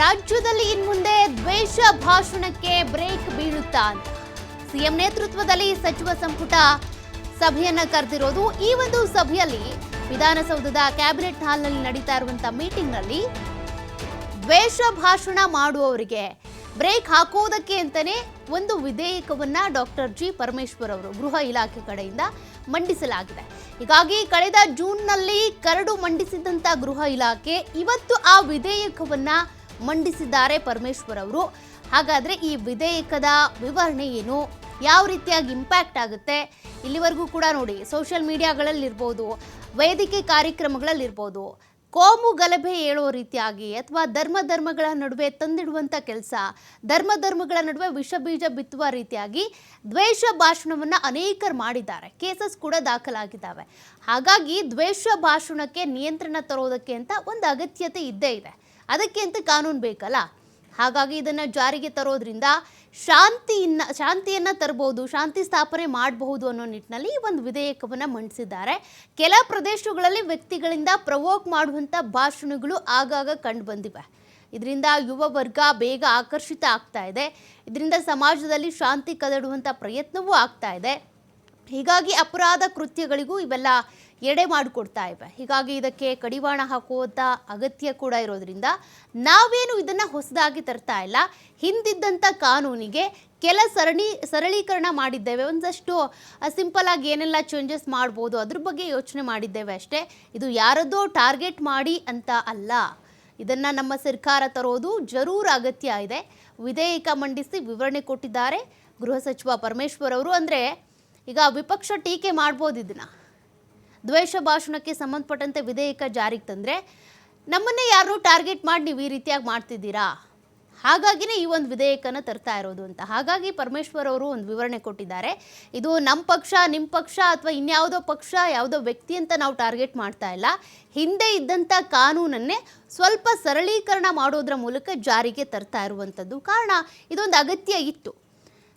ರಾಜ್ಯದಲ್ಲಿ ಇನ್ಮುಂದೆ ದ್ವೇಷ ಭಾಷಣಕ್ಕೆ ಬ್ರೇಕ್ ಬೀಳುತ್ತಾ. ಸಿಎಂ ನೇತೃತ್ವದಲ್ಲಿ ಸಚಿವ ಸಂಪುಟ ಸಭೆಯನ್ನ ಕರೆದಿರೋದು ಈ ಒಂದು ಸಭೆಯಲ್ಲಿ ವಿಧಾನಸೌಧದ ಕ್ಯಾಬಿನೆಟ್ ಹಾಲ್ನಲ್ಲಿ ನಡೀತಾ ಇರುವಂತಹ ಮೀಟಿಂಗ್ನಲ್ಲಿ ದ್ವೇಷ ಭಾಷಣ ಮಾಡುವವರಿಗೆ ಬ್ರೇಕ್ ಹಾಕೋದಕ್ಕೆ ಅಂತಲೇ ಒಂದು ವಿಧೇಯಕವನ್ನ ಡಾಕ್ಟರ್ ಜಿ ಪರಮೇಶ್ವರ್ ಅವರು ಗೃಹ ಇಲಾಖೆ ಕಡೆಯಿಂದ ಮಂಡಿಸಲಾಗಿದೆ. ಹೀಗಾಗಿ ಕಳೆದ ಜೂನ್ನಲ್ಲಿ ಕರಡು ಮಂಡಿಸಿದಂಥ ಗೃಹ ಇಲಾಖೆ ಇವತ್ತು ಆ ವಿಧೇಯಕವನ್ನ ಮಂಡಿಸಿದ್ದಾರೆ ಪರಮೇಶ್ವರ್ ಅವರು. ಹಾಗಾದರೆ ಈ ವಿಧೇಯಕದ ವಿವರಣೆ ಏನು? ಯಾವ ರೀತಿಯಾಗಿ ಇಂಪ್ಯಾಕ್ಟ್ ಆಗುತ್ತೆ? ಇಲ್ಲಿವರೆಗೂ ಕೂಡ ನೋಡಿ ಸೋಷಿಯಲ್ ಮೀಡಿಯಾಗಳಲ್ಲಿರ್ಬೋದು ವೇದಿಕೆ ಕಾರ್ಯಕ್ರಮಗಳಲ್ಲಿರ್ಬೋದು, ಕೋಮು ಗಲಭೆ ಹೇಳೋ ರೀತಿಯಾಗಿ ಅಥವಾ ಧರ್ಮ ಧರ್ಮಗಳ ನಡುವೆ ತಂದಿಡುವಂಥ ಕೆಲಸ, ಧರ್ಮ ಧರ್ಮಗಳ ನಡುವೆ ವಿಷ ಬೀಜ ಬಿತ್ತುವ ರೀತಿಯಾಗಿ ದ್ವೇಷ ಭಾಷಣವನ್ನು ಅನೇಕರು ಮಾಡಿದ್ದಾರೆ. ಕೇಸಸ್ ಕೂಡ ದಾಖಲಾಗಿದ್ದಾವೆ. ಹಾಗಾಗಿ ದ್ವೇಷ ಭಾಷಣಕ್ಕೆ ನಿಯಂತ್ರಣ ತರೋದಕ್ಕೆ ಅಂತ ಒಂದು ಅಗತ್ಯತೆ ಇದ್ದೇ ಇದೆ. ಅದಕ್ಕೆ ಅಂತ ಕಾನೂನು ಬೇಕಲ್ಲ? ಹಾಗಾಗಿ ಇದನ್ನು ಜಾರಿಗೆ ತರೋದ್ರಿಂದ ಶಾಂತಿಯನ್ನ ಶಾಂತಿಯನ್ನ ತರಬಹುದು ಶಾಂತಿ ಸ್ಥಾಪನೆ ಮಾಡಬಹುದು ಅನ್ನೋ ನಿಟ್ಟಿನಲ್ಲಿ ಈ ಒಂದು ವಿಧೇಯಕವನ್ನು ಮಂಡಿಸಿದ್ದಾರೆ. ಕೆಲ ಪ್ರದೇಶಗಳಲ್ಲಿ ವ್ಯಕ್ತಿಗಳಿಂದ ಪ್ರವೋಕ್ ಮಾಡುವಂಥ ಭಾಷಣಗಳು ಆಗಾಗ ಕಂಡು ಬಂದಿವೆ. ಇದರಿಂದ ಯುವ ವರ್ಗ ಬೇಗ ಆಕರ್ಷಿತ ಆಗ್ತಾ ಇದೆ. ಇದರಿಂದ ಸಮಾಜದಲ್ಲಿ ಶಾಂತಿ ಕದಡುವಂಥ ಪ್ರಯತ್ನವೂ ಆಗ್ತಾ ಇದೆ. ಹೀಗಾಗಿ ಅಪರಾಧ ಕೃತ್ಯಗಳಿಗೂ ಇವೆಲ್ಲ ಎಡೆ ಮಾಡಿಕೊಡ್ತಾ ಇವೆ. ಹೀಗಾಗಿ ಇದಕ್ಕೆ ಕಡಿವಾಣ ಹಾಕುವಂಥ ಅಗತ್ಯ ಕೂಡ ಇರೋದ್ರಿಂದ ನಾವೇನು ಇದನ್ನು ಹೊಸದಾಗಿ ತರ್ತಾ ಇಲ್ಲ. ಹಿಂದಿದ್ದಂಥ ಕಾನೂನಿಗೆ ಕೆಲ ಸರಣಿ, ಸರಳೀಕರಣ ಮಾಡಿದ್ದೇವೆ. ಒಂದಷ್ಟು ಸಿಂಪಲ್ ಆಗಿ ಏನೆಲ್ಲ ಚೇಂಜಸ್ ಮಾಡ್ಬೋದು ಅದ್ರ ಬಗ್ಗೆ ಯೋಚನೆ ಮಾಡಿದ್ದೇವೆ ಅಷ್ಟೇ. ಇದು ಯಾರದ್ದೋ ಟಾರ್ಗೆಟ್ ಮಾಡಿ ಅಂತ ಅಲ್ಲ. ಇದನ್ನು ನಮ್ಮ ಸರ್ಕಾರ ತರೋದು ಜರೂರ್ ಅಗತ್ಯ ಇದೆ. ವಿಧೇಯಕ ಮಂಡಿಸಿ ವಿವರಣೆ ಕೊಟ್ಟಿದ್ದಾರೆ. ಗೃಹ ಸಚಿವ ಪರಮೇಶ್ವರ್ ಅವರು. ಅಂದರೆ ಈಗ ವಿಪಕ್ಷ ಟೀಕೆ ಮಾಡ್ಬೋದು ಇದನ್ನ ದ್ವೇಷ ಭಾಷಣಕ್ಕೆ ಸಂಬಂಧಪಟ್ಟಂತೆ ವಿಧೇಯಕ ಜಾರಿಗೆ ತಂದರೆ ನಮ್ಮನ್ನೇ ಯಾರು ಟಾರ್ಗೆಟ್ ಮಾಡಿ ನೀವು ಈ ರೀತಿಯಾಗಿ ಮಾಡ್ತಿದ್ದೀರಾ? ಹಾಗಾಗಿನೇ ಈ ಒಂದು ವಿಧೇಯಕನ ತರ್ತಾ ಇರೋದು ಅಂತ. ಹಾಗಾಗಿ ಪರಮೇಶ್ವರ್ ಅವರು ಒಂದು ವಿವರಣೆ ಕೊಟ್ಟಿದ್ದಾರೆ. ಇದು ನಮ್ಮ ಪಕ್ಷ ನಿಮ್ಮ ಪಕ್ಷ ಅಥವಾ ಇನ್ಯಾವುದೋ ಪಕ್ಷ, ಯಾವುದೋ ವ್ಯಕ್ತಿ ಅಂತ ನಾವು ಟಾರ್ಗೆಟ್ ಮಾಡ್ತಾ ಇಲ್ಲ. ಹಿಂದೆ ಇದ್ದಂಥ ಕಾನೂನನ್ನೇ ಸ್ವಲ್ಪ ಸರಳೀಕರಣ ಮಾಡೋದ್ರ ಮೂಲಕ ಜಾರಿಗೆ ತರ್ತಾ ಇರುವಂಥದ್ದು ಕಾರಣ ಇದೊಂದು ಅಗತ್ಯ ಇತ್ತು.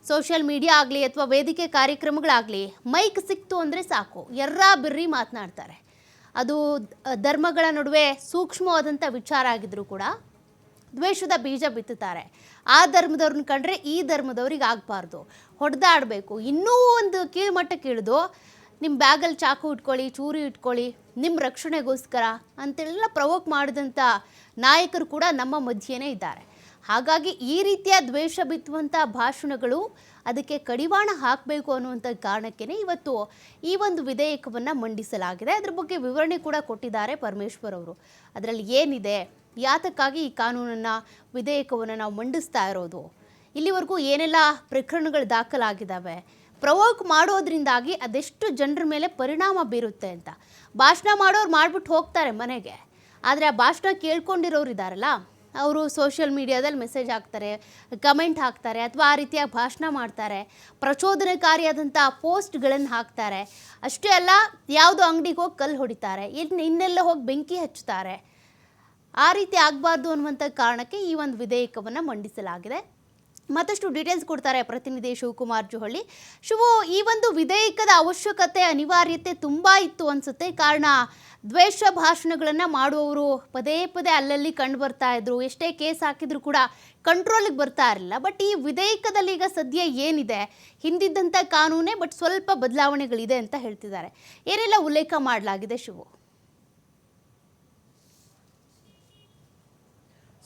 ಸೋಷಿಯಲ್ ಮೀಡಿಯಾ ಆಗಲಿ ಅಥವಾ ವೇದಿಕೆ ಕಾರ್ಯಕ್ರಮಗಳಾಗಲಿ, ಮೈಕ್ ಸಿಕ್ತು ಅಂದರೆ ಸಾಕು. ಎರ್ರ ಬಿರ್ರಿ ಮಾತನಾಡ್ತಾರೆ. ಅದು ಧರ್ಮಗಳ ನಡುವೆ ಸೂಕ್ಷ್ಮವಾದಂಥ ವಿಚಾರ ಆಗಿದ್ರೂ ಕೂಡ ದ್ವೇಷದ ಬೀಜ ಬಿತ್ತುತ್ತಾರೆ. ಆ ಧರ್ಮದವ್ರನ್ನ ಕಂಡ್ರೆ ಈ ಧರ್ಮದವ್ರಿಗೆ ಆಗಬಾರ್ದು. ಹೊಡೆದಾಡಬೇಕು. ಇನ್ನೂ ಒಂದು ಕೀಳ್ಮಟ್ಟಕ್ಕೆ ಇಳಿದು ನಿಮ್ಮ ಬ್ಯಾಗಲ್ಲಿ ಚಾಕು ಇಟ್ಕೊಳ್ಳಿ, ಚೂರಿ ಇಟ್ಕೊಳ್ಳಿ ನಿಮ್ಮ ರಕ್ಷಣೆಗೋಸ್ಕರ ಅಂತೆಲ್ಲ ಪ್ರವೋಕ್ ಮಾಡಿದಂಥ ನಾಯಕರು ಕೂಡ ನಮ್ಮ ಮಧ್ಯೆನೇ ಇದ್ದಾರೆ. ಹಾಗಾಗಿ ಈ ರೀತಿಯ ದ್ವೇಷ ಬಿತ್ತುವಂಥ ಭಾಷಣಗಳು ಅದಕ್ಕೆ ಕಡಿವಾಣ ಹಾಕಬೇಕು ಅನ್ನುವಂಥ ಕಾರಣಕ್ಕೇ ಇವತ್ತು ಈ ಒಂದು ವಿಧೇಯಕವನ್ನು ಮಂಡಿಸಲಾಗಿದೆ. ಅದ್ರ ಬಗ್ಗೆ ವಿವರಣೆ ಕೂಡ ಕೊಟ್ಟಿದ್ದಾರೆ ಪರಮೇಶ್ವರ್ ಅವರು. ಅದರಲ್ಲಿ ಏನಿದೆ? ಯಾತಕ್ಕಾಗಿ ಈ ಕಾನೂನನ್ನು, ವಿಧೇಯಕವನ್ನು ನಾವು ಮಂಡಿಸ್ತಾ ಇರೋದು? ಇಲ್ಲಿವರೆಗೂ ಏನೆಲ್ಲ ಪ್ರಕರಣಗಳು ದಾಖಲಾಗಿದ್ದಾವೆ ಪ್ರವೋಕ್ ಮಾಡೋದ್ರಿಂದಾಗಿ ಅದೆಷ್ಟು ಜನರ ಮೇಲೆ ಪರಿಣಾಮ ಬೀರುತ್ತೆ ಅಂತ. ಭಾಷಣ ಮಾಡೋರು ಮಾಡ್ಬಿಟ್ಟು ಹೋಗ್ತಾರೆ ಮನೆಗೆ. ಆದರೆ ಆ ಭಾಷಣ ಕೇಳ್ಕೊಂಡಿರೋರು ಇದ್ದಾರಲ್ಲ ಅವರು ಸೋಷಿಯಲ್ ಮೀಡಿಯಾದಲ್ಲಿ ಮೆಸೇಜ್ ಹಾಕ್ತಾರೆ, ಕಮೆಂಟ್ ಹಾಕ್ತಾರೆ, ಅಥವಾ ಆ ರೀತಿಯ ಭಾಷಣ ಮಾಡ್ತಾರೆ. ಪ್ರಚೋದನಕಾರಿಯಾದಂಥ ಪೋಸ್ಟ್ಗಳನ್ನು ಹಾಕ್ತಾರೆ. ಅಷ್ಟೇ ಅಲ್ಲ, ಯಾವುದೋ ಅಂಗಡಿಗೆ ಹೋಗಿ ಕಲ್ಲು ಹೊಡಿತಾರೆ ಇನ್ನು ಇನ್ನೆಲ್ಲ ಹೋಗಿ ಬೆಂಕಿ ಹಚ್ಚುತ್ತಾರೆ. ಆ ರೀತಿ ಆಗಬಾರ್ದು ಅನ್ನುವಂಥ ಕಾರಣಕ್ಕೆ ಈ ಒಂದು ವಿಧೇಯಕವನ್ನು ಮಂಡಿಸಲಾಗಿದೆ. ಮತ್ತಷ್ಟು ಡೀಟೇಲ್ಸ್ ಕೊಡ್ತಾರೆ ಪ್ರತಿನಿಧಿ ಶಿವಕುಮಾರ್ ಜೋಹಳ್ಳಿ. ಶಿವು, ಈ ಒಂದು ವಿಧೇಯಕದ ಅವಶ್ಯಕತೆ, ಅನಿವಾರ್ಯತೆ ತುಂಬ ಇತ್ತು ಅನಿಸುತ್ತೆ. ಕಾರಣ, ದ್ವೇಷ ಭಾಷಣಗಳನ್ನು ಮಾಡುವವರು ಪದೇ ಪದೇ ಅಲ್ಲಲ್ಲಿ ಕಂಡು ಬರ್ತಾ ಇದ್ರು. ಎಷ್ಟೇ ಕೇಸ್ ಹಾಕಿದ್ರು ಕೂಡ ಕಂಟ್ರೋಲಿಗೆ ಬರ್ತಾ ಇರಲಿಲ್ಲ. ಬಟ್ ಈ ವಿಧೇಯಕದಲ್ಲಿ ಈಗ ಸದ್ಯ ಏನಿದೆ? ಹಿಂದಿದ್ದಂಥ ಕಾನೂನೇ ಬಟ್ ಸ್ವಲ್ಪ ಬದಲಾವಣೆಗಳಿದೆ ಅಂತ ಹೇಳ್ತಿದ್ದಾರೆ. ಏನೆಲ್ಲ ಉಲ್ಲೇಖ ಮಾಡಲಾಗಿದೆ ಶಿವು?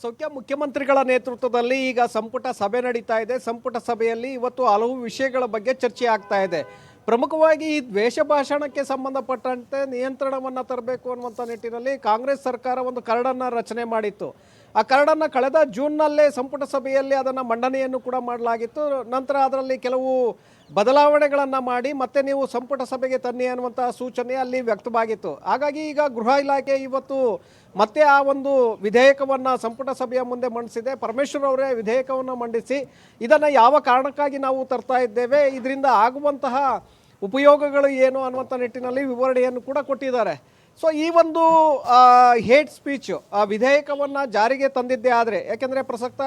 ಸೌಖ್ಯ ಮುಖ್ಯಮಂತ್ರಿಗಳ ನೇತೃತ್ವದಲ್ಲಿ ಈಗ ಸಂಪುಟ ಸಭೆ ನಡೀತಾ ಇದೆ. ಸಂಪುಟ ಸಭೆಯಲ್ಲಿ ಇವತ್ತು ಹಲವು ವಿಷಯಗಳ ಬಗ್ಗೆ ಚರ್ಚೆ ಆಗ್ತಾ ಇದೆ. ಪ್ರಮುಖವಾಗಿ ಈ ದ್ವೇಷ ಭಾಷಣಕ್ಕೆ ಸಂಬಂಧಪಟ್ಟಂತೆ ನಿಯಂತ್ರಣವನ್ನು ತರಬೇಕು ಅನ್ನುವಂಥ ನಿಟ್ಟಿನಲ್ಲಿ ಕಾಂಗ್ರೆಸ್ ಸರ್ಕಾರ ಒಂದು ಕರಡನ್ನು ರಚನೆ ಮಾಡಿತ್ತು. ಆ ಕರಡನ್ನು ಕಳೆದ ಜೂನ್ನಲ್ಲೇ ಸಂಪುಟ ಸಭೆಯಲ್ಲಿ ಅದನ್ನು ಮಂಡನೆಯನ್ನು ಕೂಡ ಮಾಡಲಾಗಿತ್ತು. ನಂತರ ಅದರಲ್ಲಿ ಕೆಲವು ಬದಲಾವಣೆಗಳನ್ನು ಮಾಡಿ ಮತ್ತೆ ನೀವು ಸಂಪುಟ ಸಭೆಗೆ ತನ್ನಿ ಅನ್ನುವಂಥ ಸೂಚನೆ ಅಲ್ಲಿ ವ್ಯಕ್ತವಾಗಿತ್ತು. ಹಾಗಾಗಿ ಈಗ ಗೃಹ ಇಲಾಖೆ ಇವತ್ತು ಮತ್ತೆ ಆ ಒಂದು ವಿಧೇಯಕವನ್ನು ಸಂಪುಟ ಸಭೆಯ ಮುಂದೆ ಮಂಡಿಸಿದೆ. ಪರಮೇಶ್ವರ್ ಅವರೇ ವಿಧೇಯಕವನ್ನು ಮಂಡಿಸಿ ಇದನ್ನು ಯಾವ ಕಾರಣಕ್ಕಾಗಿ ನಾವು ತರ್ತಾ ಇದ್ದೇವೆ, ಇದರಿಂದ ಆಗುವಂತಹ ಉಪಯೋಗಗಳು ಏನು ಅನ್ನುವಂಥ ನಿಟ್ಟಿನಲ್ಲಿ ವಿವರಣೆಯನ್ನು ಕೂಡ ಕೊಟ್ಟಿದ್ದಾರೆ. ಸೊ ಈ ಒಂದು ಹೇಟ್ ಸ್ಪೀಚ್ ವಿಧೇಯಕವನ್ನು ಜಾರಿಗೆ ತಂದಿದ್ದೇ ಆದರೆ, ಯಾಕೆಂದರೆ ಪ್ರಸಕ್ತ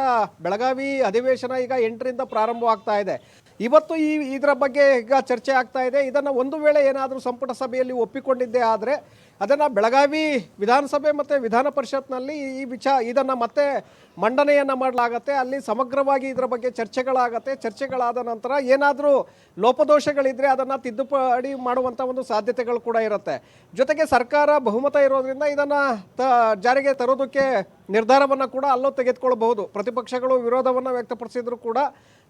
ಬೆಳಗಾವಿ ಅಧಿವೇಶನ ಈಗ ಎಂಟರಿಂದ ಪ್ರಾರಂಭವಾಗ್ತಾ ಇದೆ. ಇವತ್ತು ಈ, ಇದರ ಬಗ್ಗೆ ಈಗ ಚರ್ಚೆ ಆಗ್ತಾ ಇದೆ. ಇದನ್ನು ಒಂದು ವೇಳೆ ಏನಾದರೂ ಸಂಪುಟ ಸಭೆಯಲ್ಲಿ ಒಪ್ಪಿಕೊಂಡಿದ್ದೇ ಆದರೆ ಅದನ್ನು ಬೆಳಗಾವಿ ವಿಧಾನಸಭೆ ಮತ್ತು ವಿಧಾನ ಪರಿಷತ್ನಲ್ಲಿ ಈ ವಿಚಾರ ಇದನ್ನು ಮತ್ತೆ ಮಂಡನೆಯನ್ನು ಮಾಡಲಾಗತ್ತೆ. ಅಲ್ಲಿ ಸಮಗ್ರವಾಗಿ ಇದರ ಬಗ್ಗೆ ಚರ್ಚೆಗಳಾಗತ್ತೆ. ಚರ್ಚೆಗಳಾದ ನಂತರ ಏನಾದರೂ ಲೋಪದೋಷಗಳಿದ್ದರೆ ಅದನ್ನು ತಿದ್ದುಪಡಿ ಮಾಡುವಂಥ ಒಂದು ಸಾಧ್ಯತೆಗಳು ಕೂಡ ಇರುತ್ತೆ. ಜೊತೆಗೆ ಸರ್ಕಾರ ಬಹುಮತ ಇರೋದ್ರಿಂದ ಇದನ್ನು ತ, ಜಾರಿಗೆ ತರೋದಕ್ಕೆ ನಿರ್ಧಾರವನ್ನು ಕೂಡ ಅಲ್ಲೂ ತೆಗೆದುಕೊಳ್ಬಹುದು. ಪ್ರತಿಪಕ್ಷಗಳು ವಿರೋಧವನ್ನು ವ್ಯಕ್ತಪಡಿಸಿದ್ರು ಕೂಡ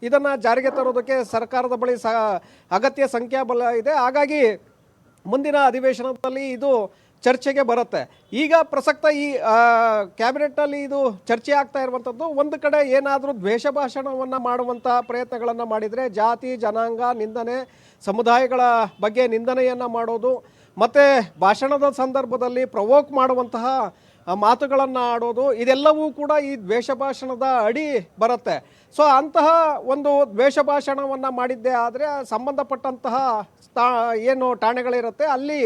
ಇದನ್ನು ಜಾರಿಗೆ ತರೋದಕ್ಕೆ ಸರ್ಕಾರದ ಬಳಿ ಸ, ಅಗತ್ಯ ಸಂಖ್ಯಾಬಲ ಇದೆ. ಹಾಗಾಗಿ ಮುಂದಿನ ಅಧಿವೇಶನದಲ್ಲಿ ಇದು ಚರ್ಚೆಗೆ ಬರುತ್ತೆ. ಈಗ ಪ್ರಸಕ್ತ ಈ ಕ್ಯಾಬಿನೆಟ್ನಲ್ಲಿ ಇದು ಚರ್ಚೆ ಆಗ್ತಾ ಇರುವಂಥದ್ದು, ಒಂದು ಕಡೆ ಏನಾದರೂ ದ್ವೇಷ ಭಾಷಣವನ್ನು ಮಾಡುವಂಥ ಪ್ರಯತ್ನಗಳನ್ನು ಮಾಡಿದರೆ ಜಾತಿ, ಜನಾಂಗ, ನಿಂದನೆ, ಸಮುದಾಯಗಳ ಬಗ್ಗೆ ನಿಂದನೆಯನ್ನು ಮಾಡೋದು, ಮತ್ತು ಭಾಷಣದ ಸಂದರ್ಭದಲ್ಲಿ ಪ್ರವೋಕ್ ಮಾಡುವಂತಹ ಮಾತುಗಳನ್ನು ಆಡೋದು, ಇದೆಲ್ಲವೂ ಕೂಡ ಈ ದ್ವೇಷ ಭಾಷಣದ ಅಡಿ ಬರುತ್ತೆ. ಸೊ, ಅಂತಹ ಒಂದು ದ್ವೇಷ ಭಾಷಣವನ್ನು ಮಾಡಿದ್ದೇ ಆದರೆ ಸಂಬಂಧಪಟ್ಟಂತಹ ಏನು ಠಾಣೆಗಳಿರುತ್ತೆ, ಅಲ್ಲಿ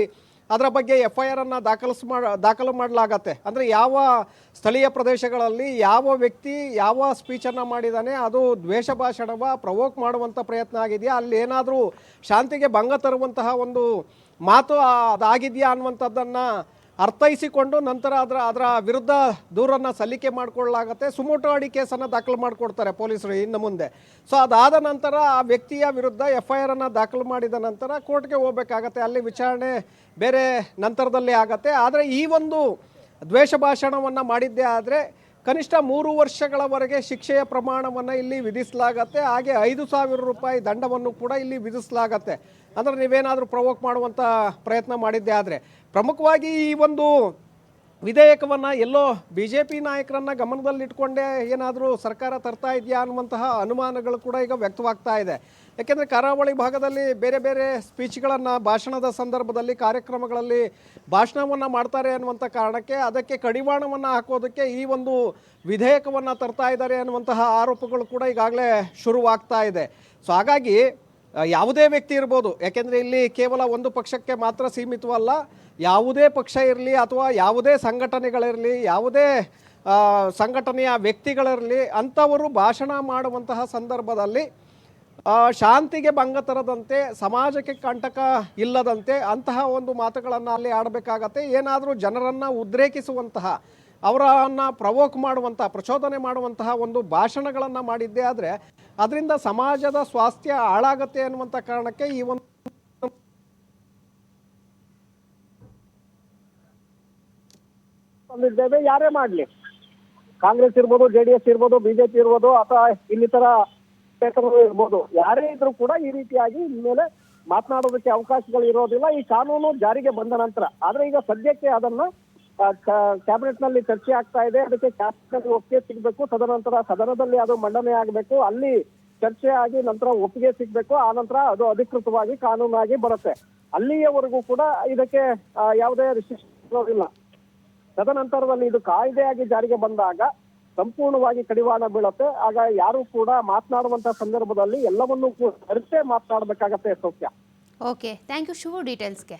ಅದರ ಬಗ್ಗೆ ಎಫ್ ಐ ಆರನ್ನು ದಾಖಲಿಸ್ ದಾಖಲು ಮಾಡಲಾಗತ್ತೆ. ಅಂದರೆ ಯಾವ ಸ್ಥಳೀಯ ಪ್ರದೇಶಗಳಲ್ಲಿ ಯಾವ ವ್ಯಕ್ತಿ ಯಾವ ಸ್ಪೀಚನ್ನು ಮಾಡಿದ್ದಾನೆ ಅದು ದ್ವೇಷ ಭಾಷಣವ ಪ್ರವೋಕ್ ಮಾಡುವಂಥ ಪ್ರಯತ್ನ ಆಗಿದೆಯಾ? ಅಲ್ಲಿ ಏನಾದರೂ ಶಾಂತಿಗೆ ಭಂಗ ತರುವಂತಹ ಒಂದು ಮಾತು ಅದಾಗಿದೆಯಾ ಅನ್ನುವಂಥದ್ದನ್ನು ಅರ್ಥೈಸಿಕೊಂಡು ನಂತರ ಅದರ ಅದರ ವಿರುದ್ಧ ದೂರನ್ನು ಸಲ್ಲಿಕೆ ಮಾಡಿಕೊಳ್ಳಲಾಗತ್ತೆ. ಸುಮೋಟೋ ಅಡಿ ಕೇಸನ್ನು ದಾಖಲು ಮಾಡಿಕೊಡ್ತಾರೆ ಪೊಲೀಸರು ಇನ್ನು ಮುಂದೆ. ಸೊ ಅದಾದ ನಂತರ ಆ ವ್ಯಕ್ತಿಯ ವಿರುದ್ಧ ಎಫ್ ಐ ಆರನ್ನು ದಾಖಲು ಮಾಡಿದ ನಂತರ ಕೋರ್ಟ್ಗೆ ಹೋಗಬೇಕಾಗತ್ತೆ. ಅಲ್ಲಿ ವಿಚಾರಣೆ ಬೇರೆ ನಂತರದಲ್ಲಿ ಆಗತ್ತೆ. ಆದರೆ ಈ ಒಂದು ದ್ವೇಷ ಭಾಷಣವನ್ನು ಮಾಡಿದ್ದೇ ಆದರೆ ಕನಿಷ್ಠ ಮೂರು ವರ್ಷಗಳವರೆಗೆ ಶಿಕ್ಷೆಯ ಪ್ರಮಾಣವನ್ನು ಇಲ್ಲಿ ವಿಧಿಸಲಾಗತ್ತೆ. ಹಾಗೆ ಐದು ಸಾವಿರ ರೂಪಾಯಿ ದಂಡವನ್ನು ಕೂಡ ಇಲ್ಲಿ ವಿಧಿಸಲಾಗತ್ತೆ. ಅಂದರೆ ನೀವೇನಾದರೂ ಪ್ರವೋಕ್ ಮಾಡುವಂಥ ಪ್ರಯತ್ನ ಮಾಡಿದ್ದೆ ಆದರೆ ಪ್ರಮುಖವಾಗಿ ಈ ಒಂದು ವಿಧೇಯಕವನ್ನು ಎಲ್ಲೋ ಬಿ ಜೆ ಪಿ ನಾಯಕರನ್ನು ಗಮನದಲ್ಲಿಟ್ಕೊಂಡೇ ಏನಾದರೂ ಸರ್ಕಾರ ತರ್ತಾ ಇದೆಯಾ ಅನ್ನುವಂತಹ ಅನುಮಾನಗಳು ಕೂಡ ಈಗ ವ್ಯಕ್ತವಾಗ್ತಾ ಇದೆ. ಯಾಕೆಂದರೆ ಕರಾವಳಿ ಭಾಗದಲ್ಲಿ ಬೇರೆ ಬೇರೆ ಸ್ಪೀಚ್ಗಳನ್ನು ಭಾಷಣದ ಸಂದರ್ಭದಲ್ಲಿ ಕಾರ್ಯಕ್ರಮಗಳಲ್ಲಿ ಭಾಷಣವನ್ನು ಮಾಡ್ತಾರೆ ಅನ್ನುವಂಥ ಕಾರಣಕ್ಕೆ ಅದಕ್ಕೆ ಕಡಿವಾಣವನ್ನು ಹಾಕೋದಕ್ಕೆ ಈ ಒಂದು ವಿಧೇಯಕವನ್ನು ತರ್ತಾ ಇದ್ದಾರೆ ಅನ್ನುವಂತಹ ಆರೋಪಗಳು ಕೂಡ ಈಗಾಗಲೇ ಶುರುವಾಗ್ತಾ ಇದೆ. ಸೊ ಹಾಗಾಗಿ ಯಾವುದೇ ವ್ಯಕ್ತಿ ಇರ್ಬೋದು, ಯಾಕೆಂದರೆ ಇಲ್ಲಿ ಕೇವಲ ಒಂದು ಪಕ್ಷಕ್ಕೆ ಮಾತ್ರ ಸೀಮಿತವಲ್ಲ ಯಾವುದೇ ಪಕ್ಷ ಇರಲಿ ಅಥವಾ ಯಾವುದೇ ಸಂಘಟನೆಗಳಿರಲಿ, ಯಾವುದೇ ಸಂಘಟನೆಯ ವ್ಯಕ್ತಿಗಳಿರಲಿ, ಅಂಥವರು ಭಾಷಣ ಮಾಡುವಂತಹ ಸಂದರ್ಭದಲ್ಲಿ ಶಾಂತಿಗೆ ಭಂಗ ತರದಂತೆ, ಸಮಾಜಕ್ಕೆ ಕಂಟಕ ಇಲ್ಲದಂತೆ ಅಂತಹ ಒಂದು ಮಾತುಗಳನ್ನು ಅಲ್ಲಿ ಆಡಬೇಕಾಗತ್ತೆ. ಏನಾದರೂ ಜನರನ್ನು ಉದ್ರೇಕಿಸುವಂತಹ, ಅವರನ್ನು ಪ್ರವೋಕ್ ಮಾಡುವಂತಹ ಪ್ರಚೋದನೆ ಮಾಡುವಂತಹ ಒಂದು ಭಾಷಣಗಳನ್ನು ಮಾಡಿದ್ದೇ ಆದರೆ, ಅದರಿಂದ ಸಮಾಜದ ಸ್ವಾಸ್ಥ್ಯ ಹಾಳಾಗತ್ತೆ ಅನ್ನುವಂಥ ಕಾರಣಕ್ಕೆ ಈ ಒಂದು ತಂದಿದ್ದೇವೆ ಯಾರೇ ಮಾಡ್ಲಿ. ಕಾಂಗ್ರೆಸ್ ಇರ್ಬೋದು ಜೆಡಿಎಸ್ ಇರ್ಬೋದು ಬಿಜೆಪಿ ಇರ್ಬೋದು, ಅಥವಾ ಇನ್ನಿತರ ಕ್ಷೇತ್ರಗಳು ಇರ್ಬೋದು, ಯಾರೇ ಇದ್ರು ಕೂಡ ಈ ರೀತಿಯಾಗಿ ಇನ್ಮೇಲೆ ಮಾತನಾಡೋದಕ್ಕೆ ಅವಕಾಶಗಳು ಇರೋದಿಲ್ಲ. ಈ ಕಾನೂನು ಜಾರಿಗೆ ಬಂದ ನಂತರ, ಆದ್ರೆ ಈಗ ಸದ್ಯಕ್ಕೆ ಅದನ್ನ ಕ್ಯಾಬಿನೆಟ್ನಲ್ಲಿ ಚರ್ಚೆ ಆಗ್ತಾ ಇದೆ. ಅದಕ್ಕೆ ಕ್ಯಾಬಿನೆಟ್ ಒಪ್ಪಿಗೆ ಸಿಗ್ಬೇಕು. ತದನಂತರ ಸದನದಲ್ಲಿ ಅದು ಮಂಡನೆ ಆಗಬೇಕು. ಅಲ್ಲಿ ಚರ್ಚೆ ಆಗಿ ನಂತರ ಒಪ್ಪಿಗೆ ಸಿಗ್ಬೇಕು. ಆ ನಂತರ ಅದು ಅಧಿಕೃತವಾಗಿ ಕಾನೂನಾಗಿ ಬರುತ್ತೆ. ಅಲ್ಲಿಯವರೆಗೂ ಕೂಡ ಇದಕ್ಕೆ ಯಾವುದೇ ರಿಸ್ಟ್ರಿಕ್ಷನ್ ಇರೋದಿಲ್ಲ. ತದನಂತರದಲ್ಲಿ ಇದು ಕಾಯ್ದೆಯಾಗಿ ಜಾರಿಗೆ ಬಂದಾಗ ಸಂಪೂರ್ಣವಾಗಿ ಕಡಿವಾಣ ಬೀಳುತ್ತೆ. ಆಗ ಯಾರು ಕೂಡ ಮಾತನಾಡುವಂತ ಸಂದರ್ಭದಲ್ಲಿ ಎಲ್ಲವನ್ನೂ ಕೂಡ ಅರಿತೇ ಮಾತನಾಡಬೇಕಾಗತ್ತೆ ಸೌಖ್ಯ. Okay thank you Shivu ಡೀಟೇಲ್ಸ್ಗೆ